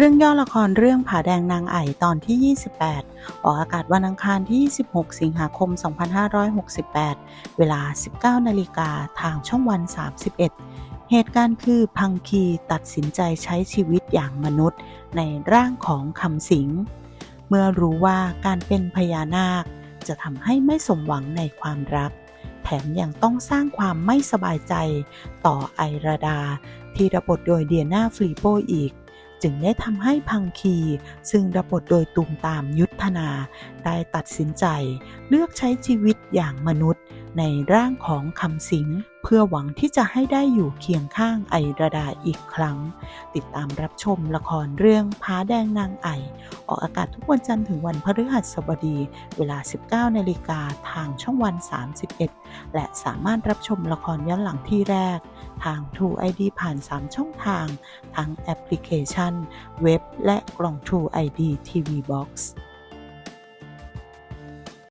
เรื่องย่อละครเรื่องผาแดงนางไอ่ตอนที่ 28 ออกอากาศวันอังคารที่ 26 สิงหาคม 2568 เวลา 19 นาฬิกาทางช่องวัน 31 เหตุการณ์คือพังคีตัดสินใจใช้ชีวิตอย่างมนุษย์ในร่างของคำสิง เมื่อรู้ว่าการเป็นพญานาคจะทำให้ไม่สมหวังในความรัก แถมยังต้องสร้างความไม่สบายใจต่อไอราดา ที่รับบทโดยเดียนาฟลีโปอีก จึงได้ทำให้พังคี ซึ่งรับบทโดยตุมตามยุทธนา ได้ตัดสินใจ เลือกใช้ชีวิตอย่างมนุษย์ ในร่างของคำสิง เพื่อหวังที่จะให้ได้อยู่เคียงข้างไอราดาอีกครั้ง ติดตามรับชมละครเรื่องพาแดงนางไอ ออกอากาศทุกวันจันทร์ถึงวันพฤหัสบดี เวลา 19นาฬิกาทางช่องวัน 31 และสามารถรับชมละครย้อนหลังที่แรก ทาง True ID ผ่าน 3 ช่องทาง ทั้งแอปพลิเคชัน เว็บ และกล่อง True ID TV Box